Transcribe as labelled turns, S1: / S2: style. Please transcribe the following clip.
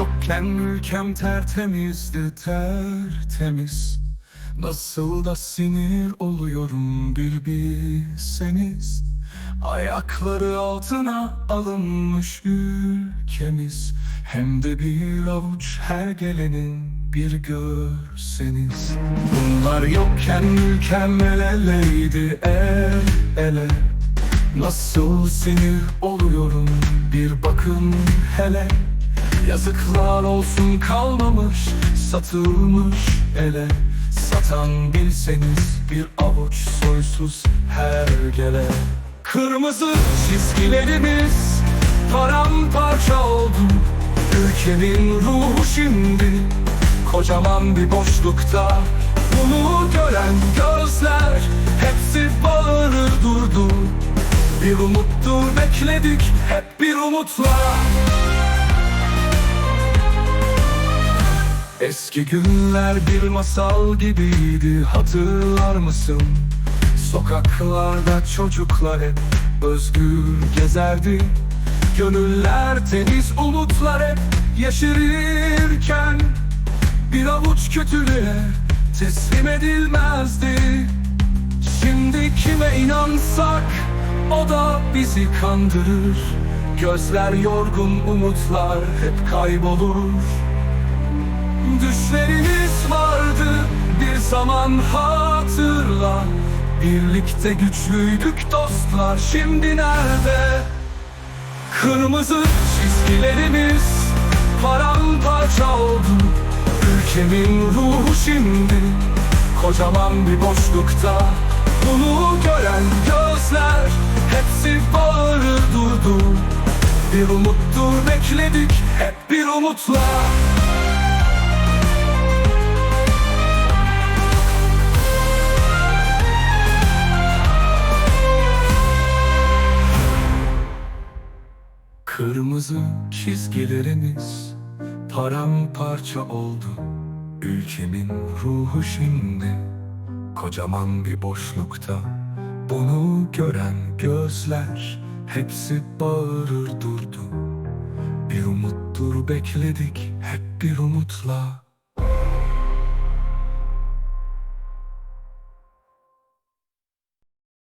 S1: yokken ülkem tertemizdi tertemiz. Nasıl da sinir oluyorum bir bilseniz. Ayakları altına alınmış ülkemiz. Hem de bir avuç her gelenin bir görseniz. Bunlar yokken ülkem el eleydi el ele. Nasıl sinir oluyorum bir bakın hele Yazıklar olsun kalmamış satılmış ele. Satan bilseniz bir avuç soysuz her gele. Kırmızı çizgilerimiz paramparça oldu. Ülkemin ruhu şimdi kocaman bir boşlukta. Bunu gören gözler hepsi bağırır durdu. Bir umuttur bekledik hep bir umutla Eski günler bir masal gibiydi hatırlar mısın? Sokaklarda çocuklar hep özgür gezerdi. Gönüller temiz umutlar hep yeşerirken Bir avuç kötülüğe teslim edilmezdi. Şimdi kime inansak o da bizi kandırır. Gözler yorgun umutlar hep kaybolur Düşlerimiz vardı bir zaman hatırla. Birlikte güçlüydük dostlar şimdi nerede? Kırmızı çizgilerimiz paramparça oldu. Ülkemin ruhu şimdi kocaman bir boşlukta. Bunu gören gözler hepsi bağırır durdu. Bir umuttur bekledik hep bir umutla Kırmızı çizgilerimiz paramparça oldu. Ülkemin ruhu şimdi kocaman bir boşlukta. Bunu gören gözler hepsi bağırır durdu. Bir umuttur bekledik hep bir umutla